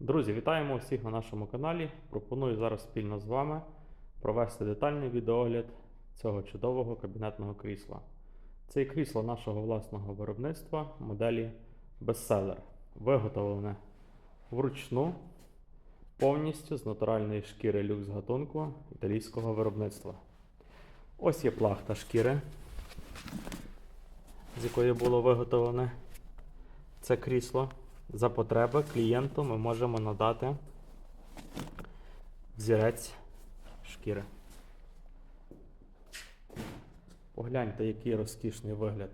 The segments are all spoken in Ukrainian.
Друзі, вітаємо всіх на нашому каналі. Пропоную зараз спільно з вами провести детальний відеогляд цього чудового кабінетного крісла. Це крісло нашого власного виробництва моделі Bestseller, виготовлене вручну повністю з натуральної шкіри люкс гатунку італійського виробництва. Ось є плахта шкіри, з якої було виготовлене це крісло. За потреби клієнту ми можемо надати взірець шкіри. Погляньте, який розкішний вигляд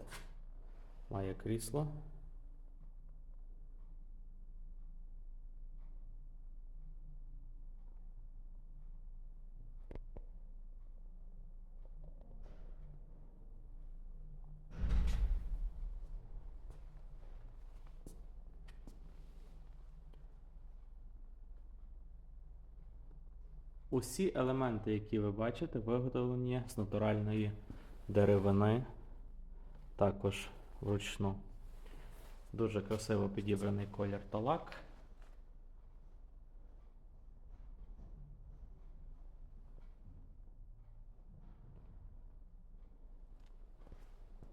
має крісло. Усі елементи, які ви бачите, виготовлені з натуральної деревини, також вручну. Дуже красиво підібраний колір та лак.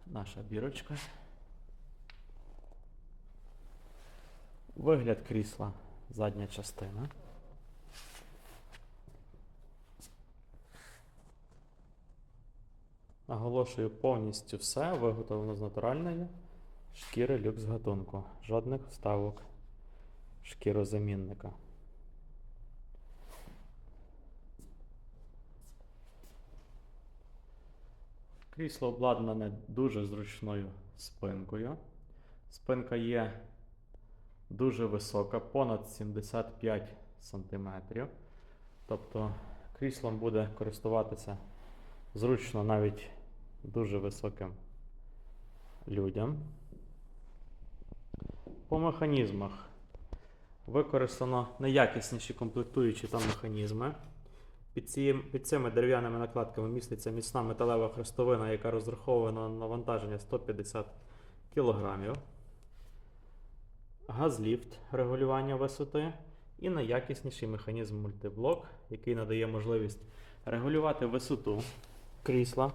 Наша бірочка. Вигляд крісла задня частина. Наголошую, повністю все виготовлено з натуральної шкіри люкс гатунку. Жодних вставок шкірозамінника. Крісло обладнане дуже зручною спинкою. Спинка є дуже висока, понад 75 см. Тобто кріслом буде користуватися зручно навіть дуже високим людям. По механізмах використано найякісніші комплектуючі та механізми. Під, цим, під цими дерев'яними накладками міститься міцна металева хрестовина, яка розрахована на навантаження 150 кг. Газліфт регулювання висоти і найякісніший механізм мультиблок, який надає можливість регулювати висоту крісла,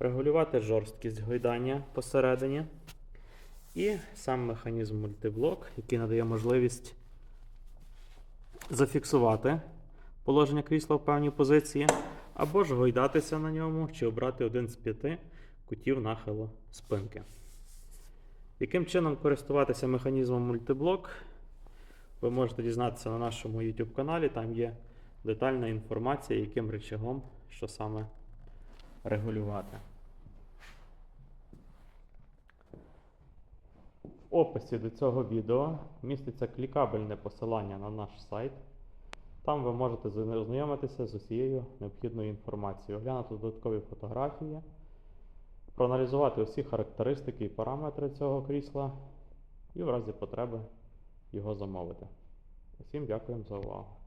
регулювати жорсткість гойдання посередині. І сам механізм мультиблок, який надає можливість зафіксувати положення крісла в певній позиції, або ж гойдатися на ньому, чи обрати один з п'яти кутів нахилу спинки. Яким чином користуватися механізмом мультиблок, ви можете дізнатися на нашому YouTube каналі, там є детальна інформація, яким рычагом що саме регулювати. В описі до цього відео міститься клікабельне посилання на наш сайт. Там ви можете ознайомитися з усією необхідною інформацією, оглянути додаткові фотографії, проаналізувати усі характеристики і параметри цього крісла і в разі потреби його замовити. Усім дякуємо за увагу.